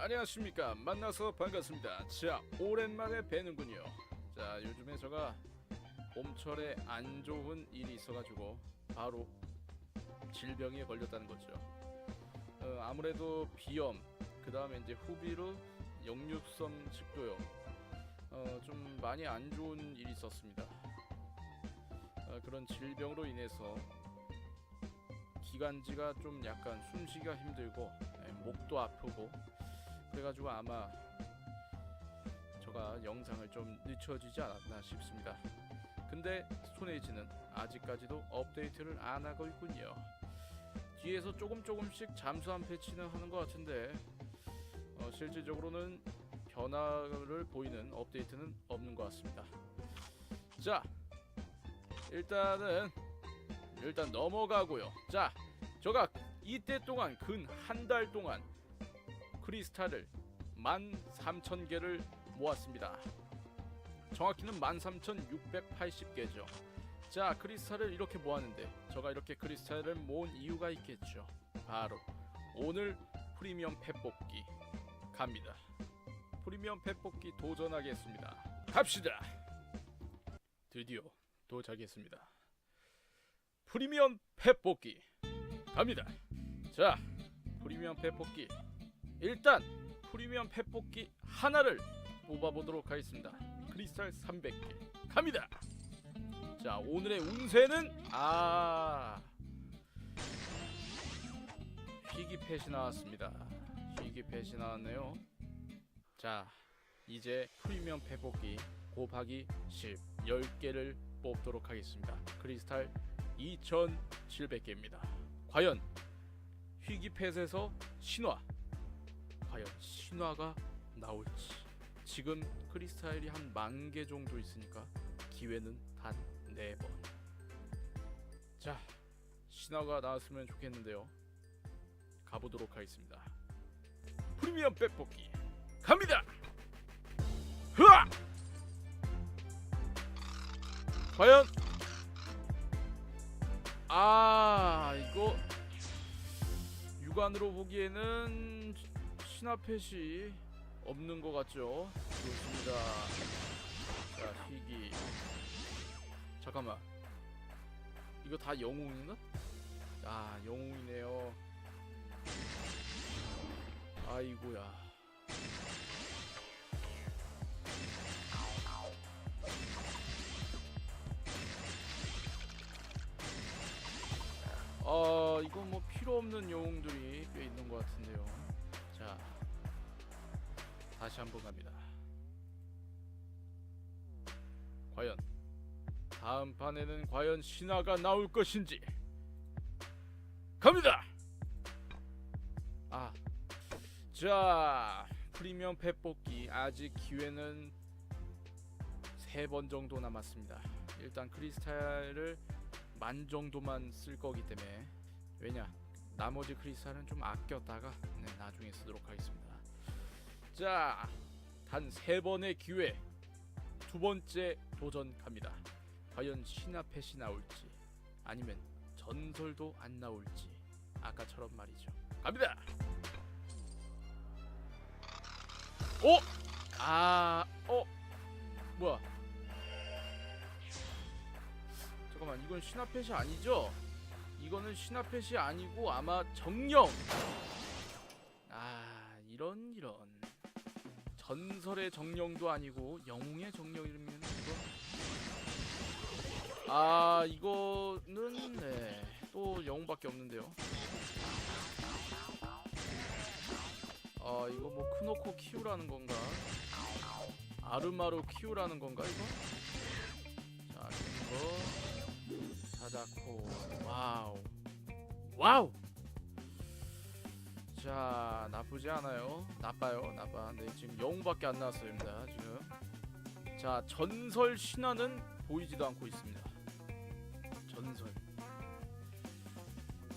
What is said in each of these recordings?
안녕하십니까. 만나서 반갑습니다. 자 오랜만에 뵈는군요. 자 요즘에 제가 봄철에 안 좋은 일이 있어가지고 바로 질병에 걸렸다는 거죠. 어, 아무래도 비염 그 다음에 이제 후비로 역류성 식도염 어, 좀 많이 안 좋은 일이 있었습니다. 어, 그런 질병으로 인해서 기관지가 좀 약간 숨쉬기가 힘들고 예, 목도 아프고 그래가지고 아마 제가 영상을 좀 늦춰지지 않았나 싶습니다. 근데 스톤에이지는 아직까지도 업데이트를 안 하고 있군요. 뒤에서 조금 조금씩 잠수함 패치는 하는 것 같은데 어, 실질적으로는 변화를 보이는 업데이트는 없는 것 같습니다. 자, 일단은 일단 넘어가고요. 자, 제가 이때 동안 근 한 달 동안 크리스탈을 13,000개를 모았습니다. 정확히는 13,680개죠. 자, 크리스탈을 이렇게 모았는데 제가 이렇게 크리스탈을 모은 이유가 있겠죠. 바로 오늘 프리미엄 펫 뽑기 갑니다. 프리미엄 펫 뽑기 도전하겠습니다. 갑시다. 드디어 도착했습니다. 프리미엄 펫 뽑기 갑니다. 자, 프리미엄 펫 뽑기 일단 프리미엄 펫 뽑기 하나를 뽑아보도록 하겠습니다. 크리스탈 300개 갑니다. 자 오늘의 운세는 아 희귀펫이 나왔습니다. 희귀펫이 나왔네요. 자 이제 프리미엄 펫 뽑기 곱하기 10 10개를 뽑도록 하겠습니다. 크리스탈 2,700개입니다. 과연 희귀펫에서 신화 과연 신화가 나올지 지금 크리스탈이 한 만 개 정도 있으니까 기회는 단 네 번. 자, 신화가 나왔으면 좋겠는데요. 가보도록 하겠습니다. 프리미엄 백뽑기 갑니다. 흐아! 과연 아 이거 육안으로 보기에는 신화펫이 없는 것 같죠? 좋습니다. 자, 희귀. 잠깐만. 이거 다 영웅인가? 아, 영웅이네요. 아이고야. 아, 이거 뭐 필요 없는 영웅들이 꽤 있는 것 같은데요. 자, 다시 한 번 갑니다. 과연 다음 판에는 과연 신화가 나올 것인지 갑니다. 아, 자 프리미엄 펫 뽑기 아직 기회는 세 번 정도 남았습니다. 일단 크리스탈을 만 정도만 쓸 거기 때문에 왜냐 나머지 크리스탈은 좀 아꼈다가 네, 나중에 쓰도록 하겠습니다. 자, 단 세 번의 기회. 두 번째 도전 갑니다. 과연 신화펫이 나올지 아니면 전설도 안 나올지 아까처럼 말이죠. 갑니다. 어? 아, 어? 뭐야? 잠깐만, 이건 신화펫이 아니죠? 이거는 신화펫이 아니고 아마 정령. 아, 이런 이런. 전설의 정령도 아니고 영웅의 정령이면 이거. 아 이거는 네 또 영웅밖에 없는데요. 아 이거 뭐 크노코 키우라는 건가? 아르마로 키우라는 건가 이거? 자 이거 사자코. 와우. 와우. 자 나쁘지 않아요. 나빠요. 나빠. 네 지금 영웅밖에 안 나왔습니다 지금 자 전설 신화는 보이지도 않고 있습니다. 전설.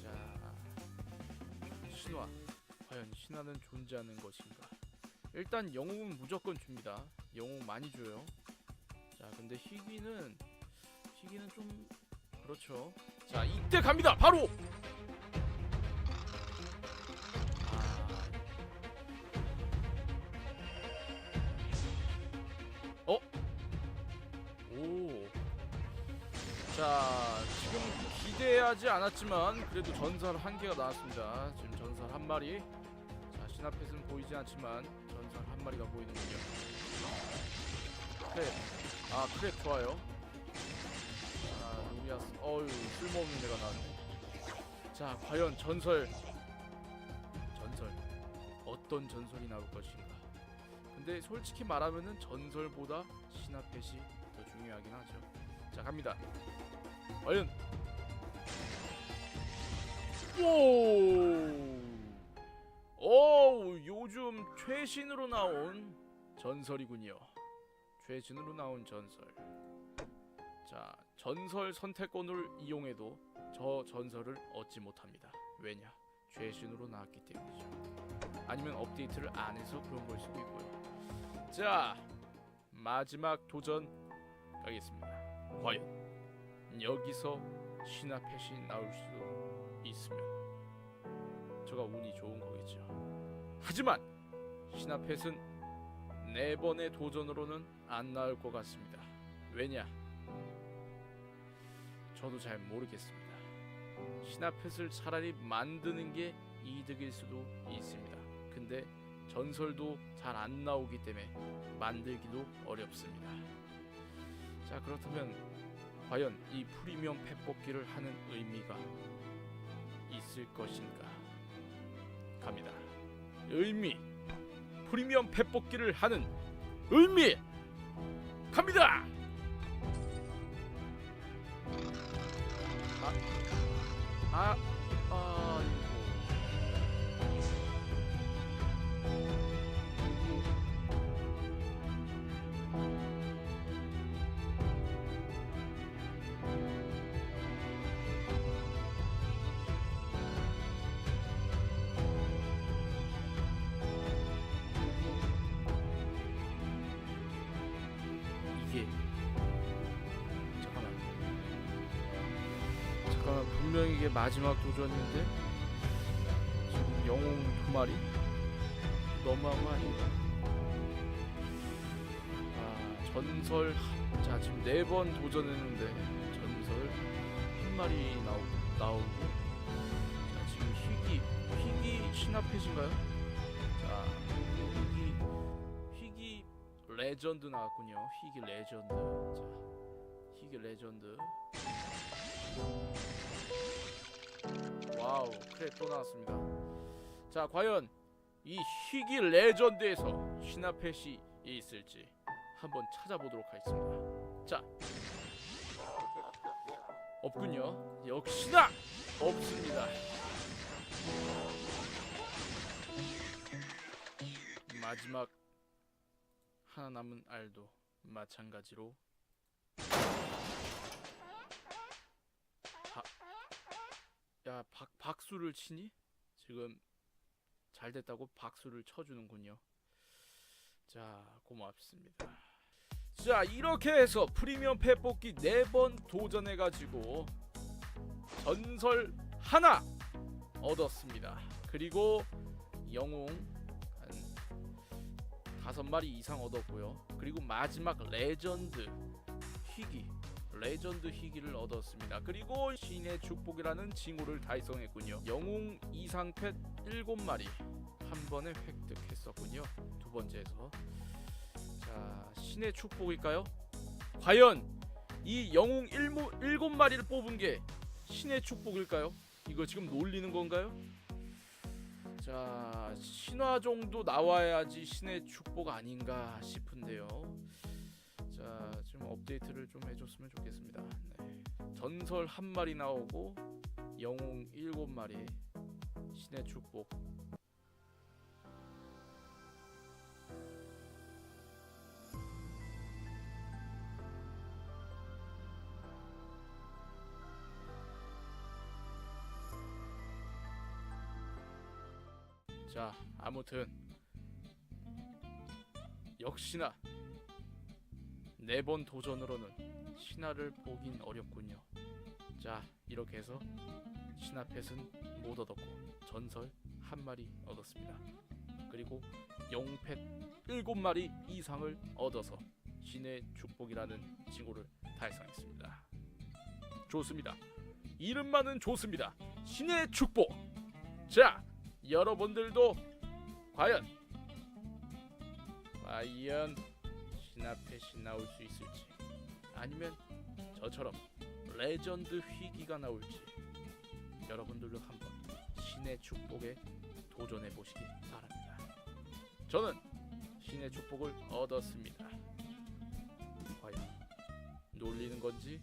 자 신화. 과연 신화는 존재하는 것인가? 일단 영웅은 무조건 줍니다. 영웅 많이 줘요. 자 근데 희귀는 희귀는 좀 그렇죠. 자 이때 갑니다. 바로 어? 오. 자, 지금 기대하지 않았지만 그래도 전설 한 개가 나왔습니다. 지금 전설 한 마리. 자, 신앞에서는 보이지 않지만 전설 한 마리가 보이는군요. 크랩. 아, 크랩 좋아요. 아 루미아스. 어유 쓸모없는 애가 나왔네. 자 과연 전설 전설 어떤 전설이 나올 것인가. 근데 솔직히 말하면은 전설보다 신화펫이 더 중요하긴 하죠. 자 갑니다. 과연 오, 오 요즘 최신으로 나온 전설이군요. 최신으로 나온 전설. 자 전설 선택권을 이용해도 저 전설을 얻지 못합니다. 왜냐? 최신으로 나왔기 때문이죠. 아니면 업데이트를 안 해서 그런 걸 수도 있고요. 자 마지막 도전 가겠습니다. 과연 여기서 신화펫이 나올 수 있으면 저가 운이 좋은 거겠죠. 하지만 신화펫은 네 번의 도전으로는 안 나올 것 같습니다. 왜냐? 저도 잘 모르겠습니다. 신화펫을 차라리 만드는 게 이득일 수도 있습니다. 근데 전설도 잘 안 나오기 때문에 만들기도 어렵습니다. 자 그렇다면 과연 이 프리미엄 펫 뽑기를 하는 의미가 있을 것인가 갑니다. 의미 프리미엄 펫 뽑기를 하는 의미 갑니다. 아, 아, 아 잠깐만 분명히 이게 마지막 도전인데 지금 영웅 두 마리 너무한 거 아닌가? 아 전설 한- 자 지금 네 번 도전했는데 전설 한 마리 나오 나오고 자 지금 희귀 희귀 신화펫인가요? 자 희귀 희귀 레전드 나왔군요. 희귀 레전드. 자, 희귀 레전드. 와우, 크랩 또 나왔습니다. 자, 과연 이 희귀 레전드에서 신화펫이 있을지 한번 찾아보도록 하겠습니다. 자, 없군요. 역시나 없습니다. 마지막 하나 남은 알도 마찬가지로 야 박, 박수를 치니? 지금 잘 됐다고 박수를 쳐주는군요 자 고맙습니다 자 이렇게 해서 프리미엄 펫 뽑기 4번 도전해가지고 전설 하나 얻었습니다 그리고 영웅 한 다섯 마리 이상 얻었고요. 그리고 마지막 레전드 희귀 레전드 희귀를 얻었습니다. 그리고 신의 축복이라는 징후를 달성했군요. 영웅 이상 펫 7마리 한 번에 획득했었군요. 두 번째에서 자 신의 축복일까요? 과연 이 영웅 7마리를 뽑은 게 신의 축복일까요? 이거 지금 놀리는 건가요? 자 신화 정도 나와야지 신의 축복 아닌가 싶은데요. 자 좀 업데이트를 좀 해줬으면 좋겠습니다. 네. 전설 한 마리 나오고 영웅 일곱 마리 신의 축복. 자 아무튼 역시나 네 번 도전으로는 신화를 보긴 어렵군요. 자 이렇게 해서 신화 펫은 못 얻었고 전설 한 마리 얻었습니다. 그리고 영펫 일곱 마리 이상을 얻어서 신의 축복이라는 징후를 달성했습니다. 좋습니다. 이름만은 좋습니다. 신의 축복. 자, 여러분들도 과연 과연 신 앞에 신 나올 수 있을지 아니면 저처럼 레전드 휘기가 나올지 여러분들도 한번 신의 축복에 도전해 보시기 바랍니다. 저는 신의 축복을 얻었습니다. 과연 놀리는 건지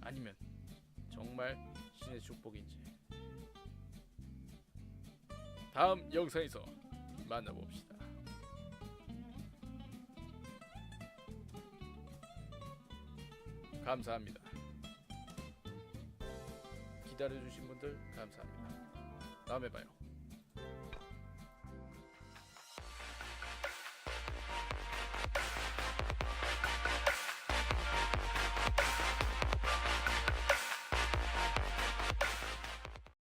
아니면 정말 신의 축복인지 다음 영상에서 만나봅시다. 감사합니다. 기다려주신 분들 감사합니다. 다음에 봐요.